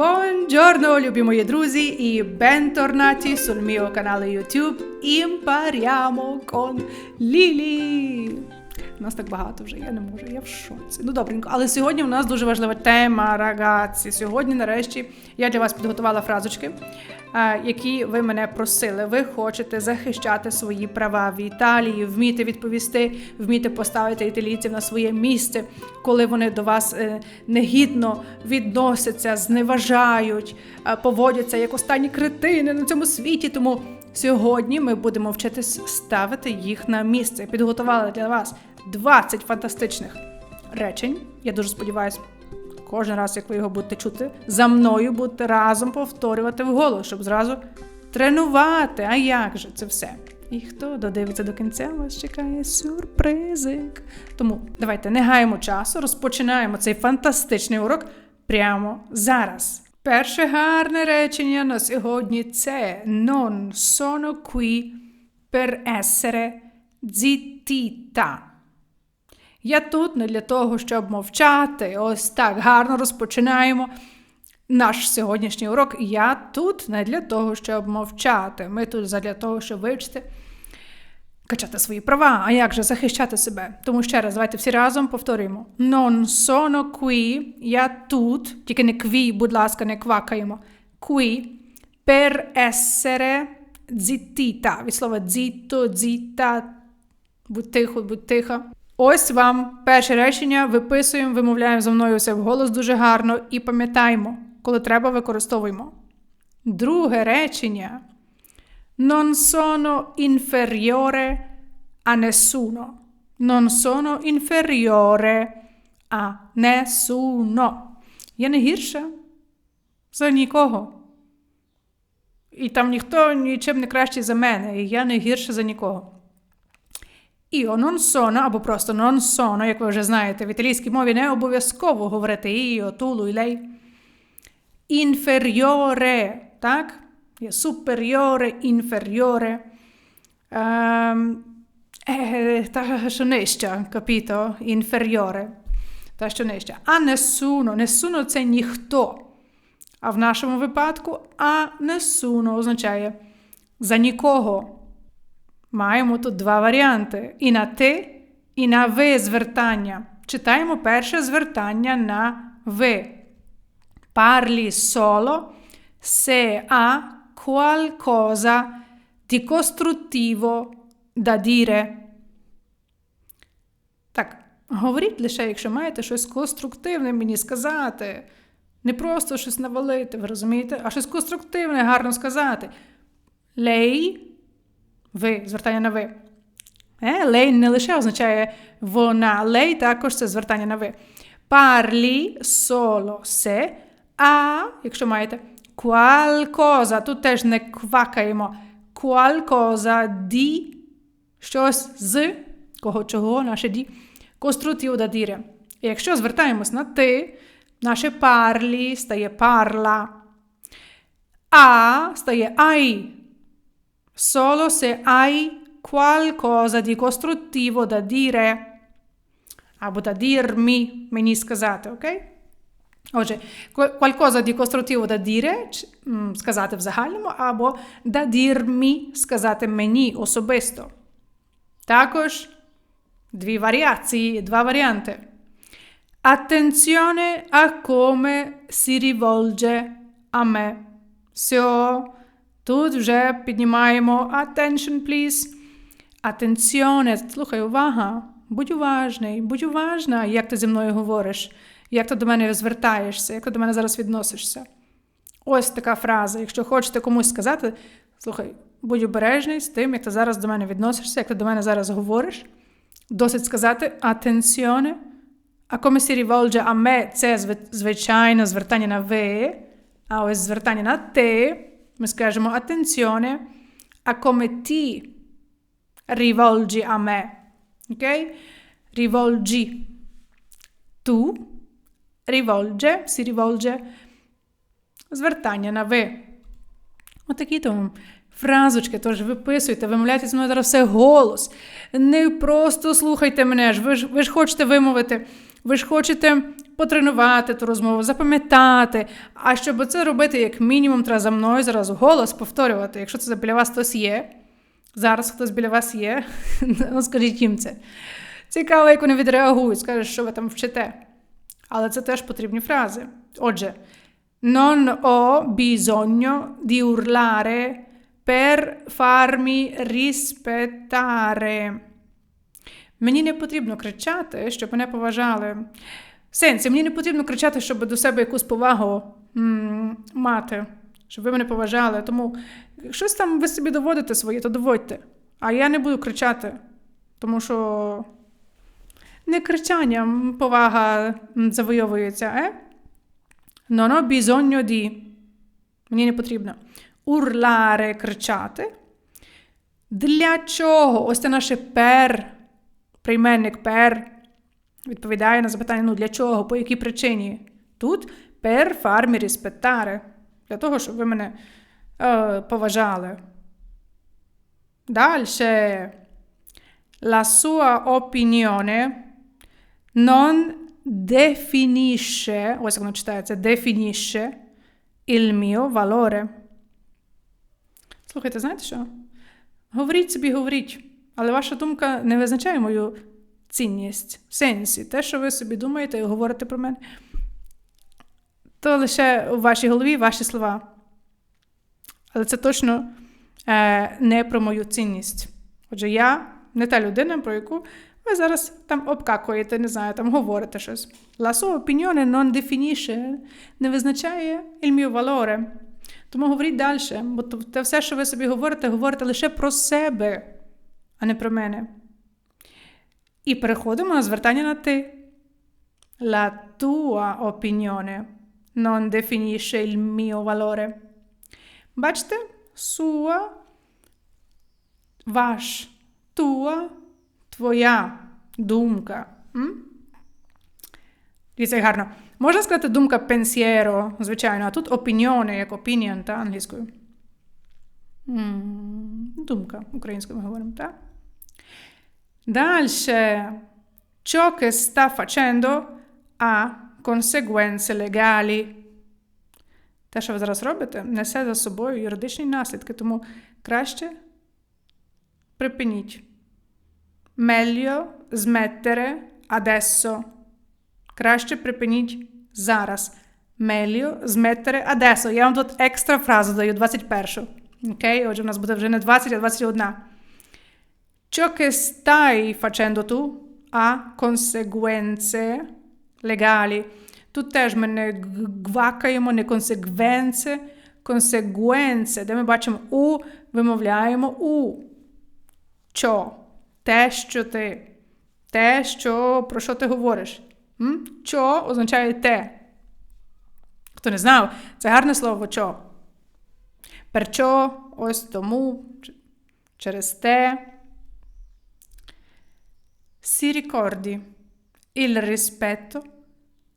Buongiorno lubi moji druzi e bentornati sul mio canale YouTube Impariamo con Lili! Нас так багато вже, я не можу, я в шоці. Ну добренько. Але сьогодні у нас дуже важлива тема рагаці. Сьогодні, нарешті, я для вас підготувала фразочки, е, які ви мене просили. Ви хочете захищати свої права в Італії, вміти відповісти, вміти поставити італійців на своє місце, коли вони до вас е, негідно відносяться, зневажають, е, поводяться як останні кретини на цьому світі. Тому сьогодні ми будемо вчитись ставити їх на місце. Підготувала для вас 20 фантастичних речень. Я дуже сподіваюся, кожен раз, як ви його будете чути, за мною будете разом повторювати вголос, щоб зразу тренувати. А як же це все? І хто додивиться до кінця, вас чекає сюрпризик. Тому давайте не гаємо часу, розпочинаємо цей фантастичний урок прямо зараз. Перше гарне речення на сьогодні це non sono qui per essere zittita. Я тут не для того, щоб мовчати. Ось так гарно розпочинаємо наш сьогоднішній урок. Я тут не для того, щоб мовчати. Ми тут для того, щоб вивчити, качати свої права. А як же захищати себе? Тому ще раз, давайте всі разом повторюємо: Non sono qui, я тут, тільки не кві, будь ласка, не квакаємо. Qui per essere zittita. Від слова zitto, zitta, будь тихо, будь тиха. Ось вам перше речення. Виписуємо, вимовляємо за мною все вголос дуже гарно і пам'ятаємо, коли треба, використовуємо. Друге речення. Non sono inferiore a nessuno. Non sono inferiore a nessuno. Я не гірша за нікого. І там ніхто нічим не кращий за мене, і я не гірша за нікого. Io non sono, або просто non sono, як ви вже знаєте, в італійській мові не обов'язково говорити io, tu, lui, lei. Inferiore, так? Superiore, inferiore. Ем, е, та, що нижча, capito? Inferiore. Та, що нижча. А nessuno. Nessuno – це ніхто. А в нашому випадку а nessuno означає за нікого. Маємо тут два варіанти: і на ти, і на ви звертання. Читаємо перше звертання на ви. Parli solo se ha qualcosa di costruttivo da dire. Так, говоріть лише, якщо маєте щось конструктивне мені сказати. Не просто щось навалити, ви розумієте, а щось конструктивне, гарно сказати. Лей ви, звертання на ви. Е, Лей не лише означає вона, лей також це звертання на ви. Парлі соло се, а, якщо маєте, qualcosa, тут теж не квакаємо. Qualcosa di, щось з, кого чого, наше ді, costruttivo da dire. І якщо звертаємось на ти, наше парлі стає парла, а стає ай. solo se hai qualcosa di costruttivo da dire або da dirmi, мені сказати, окей? Отже, qualcosa di costruttivo da dire, сказати в загальному, або da dirmi, сказати мені особисто. Також дві варіації, два варіанти. Attenzione a come si rivolge a me. Все. Тут вже піднімаємо attention, please. Attenzione. Слухай, увага. Будь уважний, будь уважна, як ти зі мною говориш, як ти до мене звертаєшся, як ти до мене зараз відносишся. Ось така фраза. Якщо хочете комусь сказати, слухай, будь обережний з тим, як ти зараз до мене відносишся, як ти до мене зараз говориш. Досить сказати attenzione. А come si rivolge a me, це звичайно звертання на ви, а ось звертання на ти. Ми скажемо attenzione a come ti rivolgi a me. Ok? Rivolgi. Tu rivolge, si rivolge звертання на ви. Отакі тому фразочки теж виписуйте, вимовляйте зі мною зараз все голос. Не просто слухайте мене ж, ви ж, ви ж хочете вимовити, ви ж хочете потренувати ту розмову, запам'ятати. А щоб це робити, як мінімум, треба за мною зараз голос повторювати. Якщо це біля вас хтось є, зараз хтось біля вас є, ну скажіть їм це. Цікаво, як вони відреагують, скажуть, що ви там вчите. Але це теж потрібні фрази. Отже, non ho bisogno di urlare per farmi rispettare. Мені не потрібно кричати, щоб мене поважали. В сенсі, мені не потрібно кричати, щоб до себе якусь повагу м- мати, щоб ви мене поважали. Тому щось там ви собі доводите своє, то доводьте. А я не буду кричати, тому що не кричанням повага завойовується, е? Non ho bisogno di. Мені не потрібно. Урларе кричати. Для чого? Ось це наше пер, прийменник пер. Відповідає на запитання: ну для чого? По якій причині? Тут per farmi rispettare. Для того, щоб ви мене е, поважали. Далі. La sua opinione non definisce, як воно читається, definisce il mio valore. Слухайте, знаєте що? Говоріть собі, говоріть, але ваша думка не визначає мою цінність в сенсі. Те, що ви собі думаєте і говорите про мене, то лише у вашій голові ваші слова. Але це точно е, не про мою цінність. Отже, я не та людина, про яку ви зараз там обкакуєте, не знаю, там говорите щось. La sua opinione non definisce, не визначає il mio valore. Тому говоріть далі, бо те все, що ви собі говорите, говорите лише про себе, а не про мене. І переходимо на звертання на ти. La tua opinione non definisce il mio valore. Бачите? Sua, ваш, tua, твоя думка. М? Дивіться, гарно. Можна сказати думка pensiero, звичайно, а тут opinione, як opinion, та, англійською. Думка, українською ми говоримо, так? Далі. Ciò che sta facendo ha conseguenze legali. Те, що ви зараз робите, несе за собою юридичні наслідки, тому краще припиніть. Meglio smettere adesso. Краще припиніть зараз. Meglio smettere adesso. Я вам тут екстра фразу даю 21. Окей? Отже, у нас буде вже не 20, а 21. Ciò che stai facendo tu ha conseguenze legali. Тут теж ми не гвакаємо, не консеквенце, консегуенце, де ми бачимо у, вимовляємо у. Чо? Те, що ти. Те, що, про що ти говориш. М? Чо означає те. Хто не знав, це гарне слово чо. Перчо, ось тому, через те. Si ricordi, il rispetto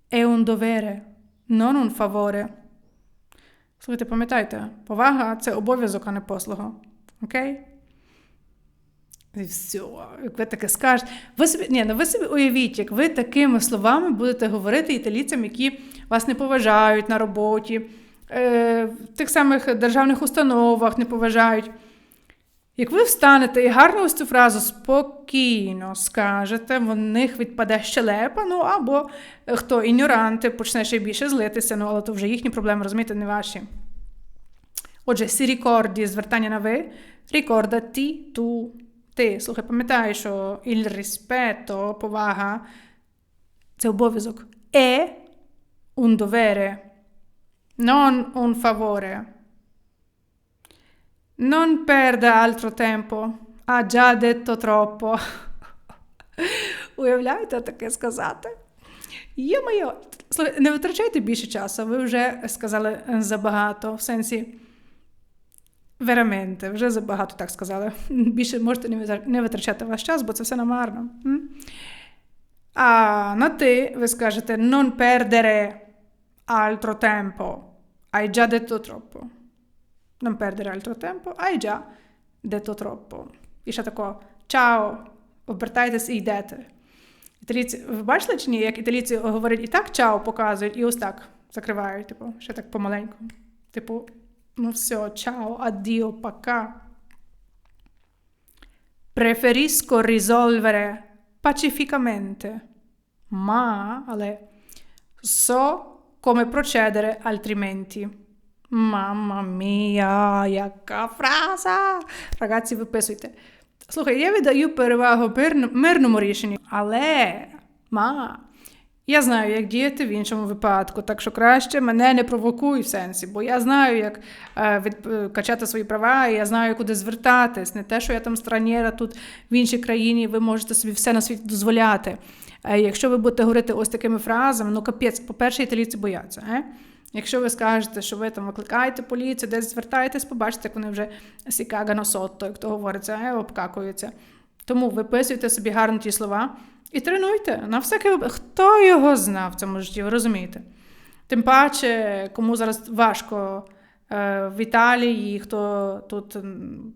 è un dovere, non un favore. Слухайте, пам'ятайте, повага це обов'язок, а не послуга. Окей? І все, як ви таке скажете. Ви собі, ні, ну ви собі уявіть, як ви такими словами будете говорити італійцям, які вас не поважають на роботі, е, в тих самих державних установах не поважають. Як ви встанете і гарно ось цю фразу спокійно скажете, в них відпаде щелепа, ну або хто ігноранти, почне ще більше злитися, ну але то вже їхні проблеми, розумієте, не ваші. Отже, сі рікорді, звертання на ви, рікорда ті, ту, ти. Слухай, пам'ятай, що il rispetto, повага це обов'язок. È un dovere, non un favore. Non perda altro tempo, ha già detto troppo. Уявляєте, таке сказати? Є-моє, не витрачайте більше часу, ви вже сказали забагато, в сенсі. Вераменте, вже забагато так сказали. Більше можете не витрачати ваш час, бо це все намарно. А на ти ви скажете non perdere altro tempo. Hai già detto troppo. Non perdere altro tempo. Hai già detto troppo. І ще тако ciao, обертайтесь і йдете. Італійці, ви бачили чи ні, як італійці говорять і так чао показують, і ось так закривають, типу, ще так помаленьку. Типу, ну все, чао, аддіо, пока. Preferisco risolvere pacificamente, ma, але so come procedere altrimenti. Mamma mia, яка фраза! Рагazzi, виписуйте. Слухай, я віддаю перевагу мирному рішенню, але ма, я знаю, як діяти в іншому випадку, так що краще мене не провокуй в сенсі, бо я знаю, як е, від, е, качати свої права, і я знаю, куди звертатись. Не те, що я там странєра тут в іншій країні, ви можете собі все на світі дозволяти. Е, якщо ви будете говорити ось такими фразами, ну капець, по-перше, італійці бояться. Е? Якщо ви скажете, що ви там викликаєте поліцію, десь звертаєтесь, побачите, як вони вже сікагано сотто, як то говориться, е, обкакуються. Тому виписуйте собі гарно ті слова і тренуйте. На всякий випадок. Хто його знав в цьому житті, ви розумієте? Тим паче, кому зараз важко е, в Італії, хто тут,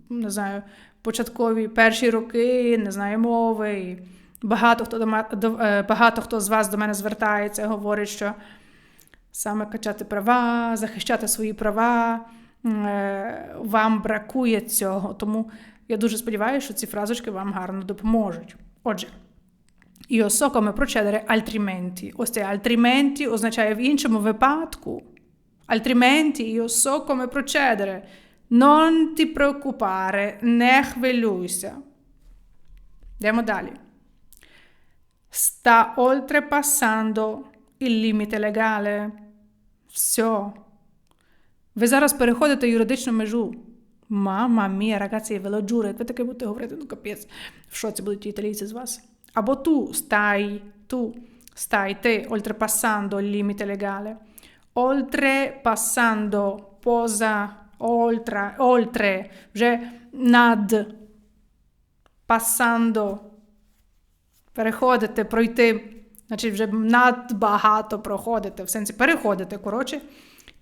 не знаю, початкові перші роки, не знає мови. І багато хто до, е, багато хто з вас до мене звертається, говорить, що саме качати права, захищати свої права. Е, вам бракує цього. Тому я дуже сподіваюся, що ці фразочки вам гарно допоможуть. Отже, io so come procedere altrimenti. Ось цей altrimenti означає в іншому випадку. Altrimenti io so come procedere. Non ti preoccupare, не хвилюйся. Йдемо далі. Sta oltrepassando il limite legale. Все. Ви зараз переходите юридичну межу. Мама мія, рагazzi, я ve lo як ви таке будете говорити, ну капець, в шоці будуть ті італійці з вас. Або ту stai, tu stai te oltrepassando il limite legale. Oltrepassando поза, oltre, oltre, вже над, passando, переходити, пройти Значить, вже надбагато проходите, в сенсі переходите, коротше,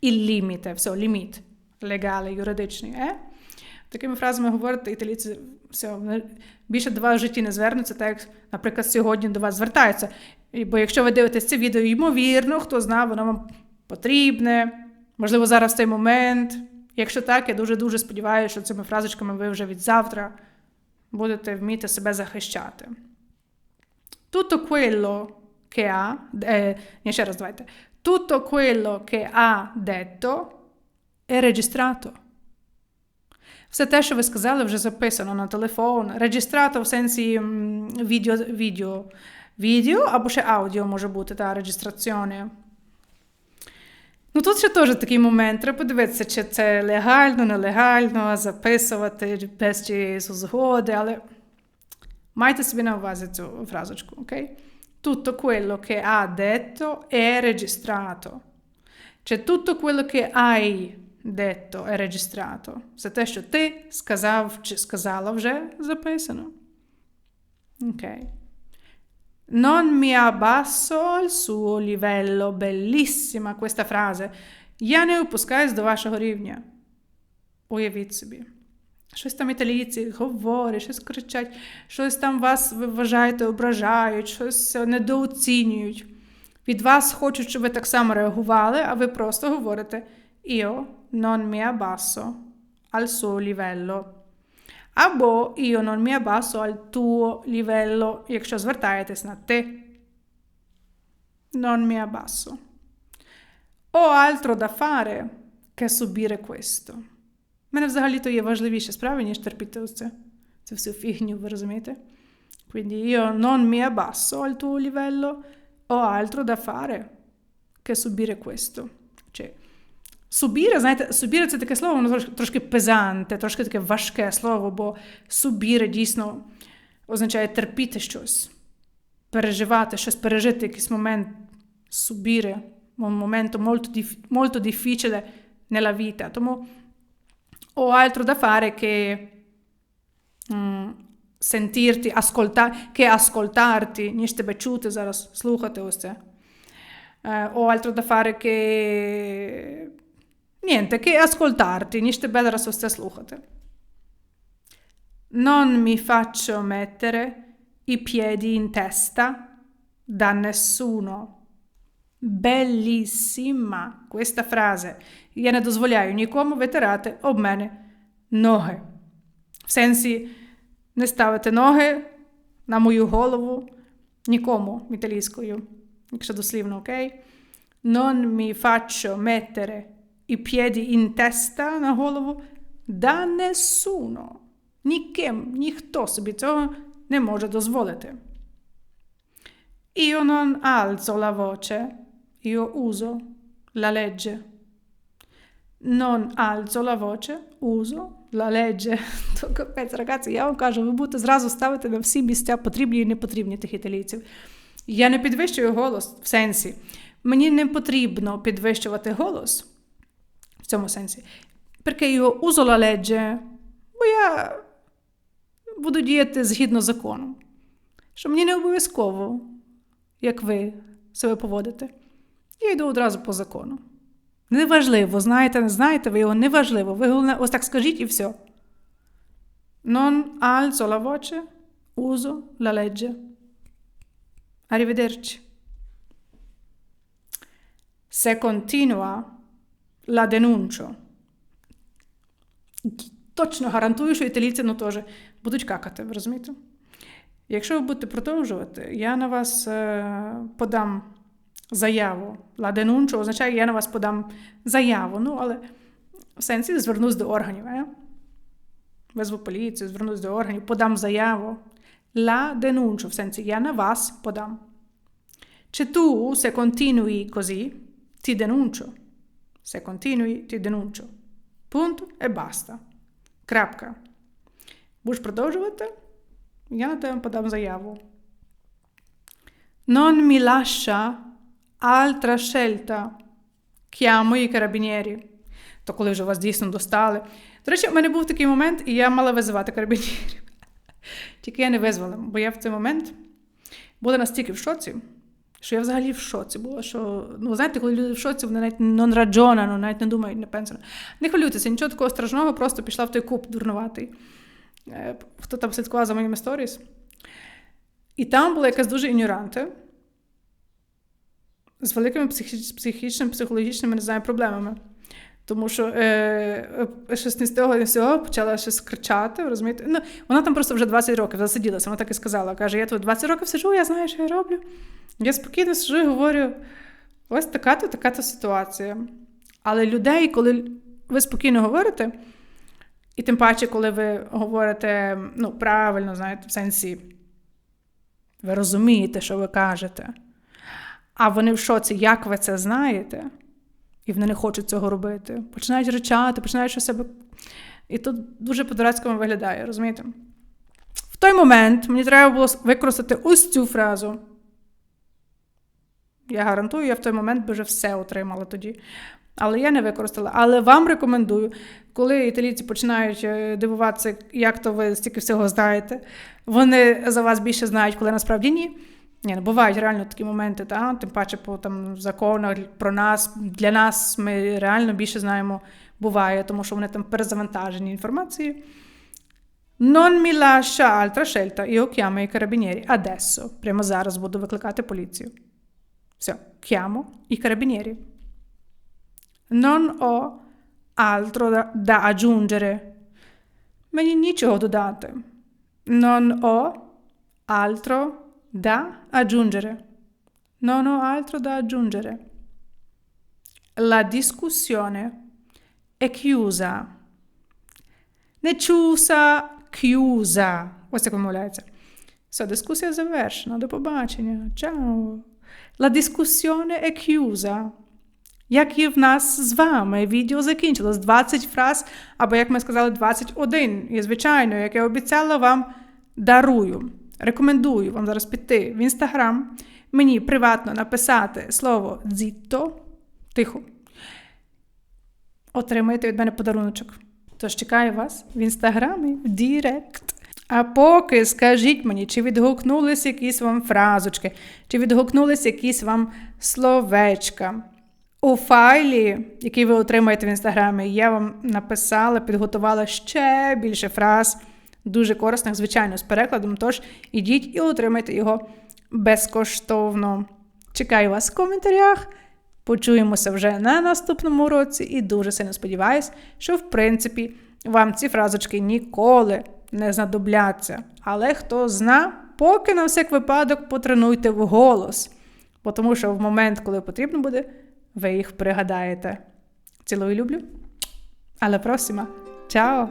і ліміте, все, ліміт легале, юридичний. Е? Такими фразами говорите, італійці все, більше до вас в житті не звернуться, так як, наприклад, сьогодні до вас звертаються. Бо якщо ви дивитесь це відео, ймовірно, хто знає, воно вам потрібне, можливо, зараз цей момент. Якщо так, я дуже-дуже сподіваюся, що цими фразочками ви вже від завтра будете вміти себе захищати. Tutto quello che ha, eh, ще раз давайте, tutto quello che ha detto è registrato. Все те, що ви сказали, вже записано на телефон. Реєстрато в сенсі відео, відео, відео або ще аудіо може бути, та реєстраціоне. Ну, тут ще теж такий момент. Треба подивитися, чи це легально, нелегально, записувати без чиєїсь згоди, але майте собі на увазі цю фразочку, окей? tutto quello che ha detto è registrato. Cioè tutto quello che hai detto è registrato. Все те, що ти сказав чи сказала, вже записано. Ok. Non mi abbasso al suo livello. Bellissima questa frase. Я не опускаюсь до вашого рівня. Уявіть собі. Щось там італійці говорять, щось кричать, щось там вас ви вважаєте, ображають, щось недооцінюють. Від вас хочуть, щоб ви так само реагували, а ви просто говорите Io non mi abbasso al suo livello. Або io non mi abbasso al tuo livello, якщо звертаєтесь на ти. Non mi abbasso. Ho altro da fare che subire questo мене взагалі-то є важливіші справи, ніж терпіти ось це. Це всю фігню, ви розумієте? Quindi io non mi abbasso al tuo livello, ho altro da fare che subire questo. Cioè, Субіре, знаєте, субіре це таке слово, воно трошки, трошки пезанте, трошки таке важке слово, бо субіре дійсно означає терпіти щось, переживати, щось пережити, якийсь момент субіре, un momento molto, molto difficile nella vita. Тому ho altro da fare che mm, sentirti, ascolta- che ascoltarti, ніж тебе чути зараз, слухати ось це. Uh, ho altro da fare che niente, che ascoltarti, ніж тебе зараз ось це слухати. Non mi faccio mettere i piedi in testa da nessuno. Bellissima questa frase. Я не дозволяю нікому витирати об мене ноги. В сенсі не ставити ноги на мою голову нікому італійською, якщо дослівно, окей? Non mi faccio mettere i piedi in testa на голову da nessuno. Ніким, ніхто собі цього не може дозволити. Io non alzo la voce, io uso la legge. Non alzo la voce, uso la legge. То капець, рагazzi, я вам кажу, ви будете зразу ставити на всі місця потрібні і непотрібні тих італійців. Я не підвищую голос в сенсі. Мені не потрібно підвищувати голос в цьому сенсі. Perché io uso la legge, бо я буду діяти згідно закону. Що мені не обов'язково, як ви себе поводите. Я йду одразу по закону. Неважливо, знаєте, не знаєте, ви його неважливо. Ви головне, ось так скажіть і все. Non alzo la voce, uso la legge. Arrivederci. Se continua, la denuncio. Точно гарантую, що італійці ну, теж будуть какати, ви розумієте? Якщо ви будете продовжувати, я на вас е, подам заяву. La denuncio означає, я на вас подам заяву. Ну, але в сенсі звернусь до органів. Е? Визву поліцію, звернусь до органів, подам заяву. La denuncio, в сенсі я на вас подам. Чи tu, se continui così, ti denuncio. Se continui, ti denuncio. Punto e basta. Крапка. Будеш продовжувати? Я на тебе подам заяву. Non mi lascia altra scelta. Chiamo i carabinieri. То коли вже вас дійсно достали. До речі, в мене був такий момент, і я мала визивати карабінерів. Тільки я не визвала, бо я в цей момент була настільки в шоці, що я взагалі в шоці була. Що, ну, знаєте, коли люди в шоці, вони навіть non ну, навіть не думають, не пенсіонер. Не хвилюйтеся, нічого такого страшного, просто пішла в той куб дурнуватий. Е, Хто там слідкував за моїми сторіс. І там була якась дуже ігноранти з великими психічними, психологічними, не знаю, проблемами. Тому що е, щось не з того, не з цього почала щось кричати, розумієте? Ну, Вона там просто вже 20 років засиділася, вона так і сказала. Каже, я тут 20 років сиджу, я знаю, що я роблю. Я спокійно сиджу і говорю: ось така-то, така-то ситуація. Але людей, коли ви спокійно говорите, і тим паче, коли ви говорите ну, правильно, знаєте, в сенсі, ви розумієте, що ви кажете, а вони в шоці, як ви це знаєте, і вони не хочуть цього робити. Починають речати, починають що себе. І тут дуже по-дурацькому виглядає, розумієте? В той момент мені треба було використати ось цю фразу. Я гарантую, я в той момент би вже все отримала тоді. Але я не використала. Але вам рекомендую, коли італійці починають е, дивуватися, як то ви стільки всього знаєте, вони за вас більше знають, коли насправді ні. Ні, ну, бувають реально такі моменти, та? тим паче по там, законах про нас, для нас ми реально більше знаємо, буває, тому що вони там перезавантажені інформацією. Non mi lascia altra scelta, io chiamo i carabinieri. Adesso, прямо зараз буду викликати поліцію. Все, chiamo i carabinieri. Non ho altro da, da aggiungere. Мені нічого додати. Non ho altro da aggiungere. Non ho altro da aggiungere. La discussione è chiusa. Не chiusa, chiusa. Ось як вимовляється. Все, дискусія завершена. До побачення. Ciao. La discussione è chiusa. Як і в нас з вами, відео закінчилось 20 фраз, або, як ми сказали, 21. І, звичайно, як я обіцяла, вам дарую. Рекомендую вам зараз піти в інстаграм, мені приватно написати слово дзітто, тихо. Отримаєте від мене подаруночок. Тож чекаю вас в інстаграмі, в Дірект. А поки скажіть мені, чи відгукнулись якісь вам фразочки, чи відгукнулись якісь вам словечка. У файлі, який ви отримаєте в інстаграмі, я вам написала, підготувала ще більше фраз, дуже корисних, звичайно, з перекладом. Тож ідіть і отримайте його безкоштовно. Чекаю вас в коментарях. Почуємося вже на наступному році і дуже сильно сподіваюся, що в принципі вам ці фразочки ніколи не знадобляться. Але хто зна, поки на всяк випадок потренуйте вголос, бо тому що в момент, коли потрібно буде, ви їх пригадаєте. Цілую люблю. Але просимо. Чао!